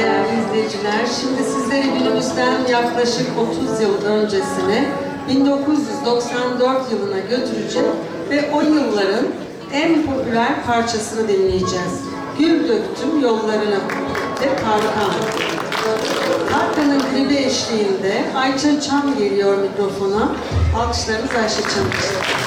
değerli izleyiciler. Şimdi sizleri günümüzden yaklaşık 30 yıl öncesine 1994 yılına götürecek ve o yılların en popüler parçasını dinleyeceğiz. Gül döktüm yollarına ve Tarkan. Tarkan'ın klibi eşliğinde Ayça Çam geliyor mikrofona. Alkışlarınız Ayşe Çam için.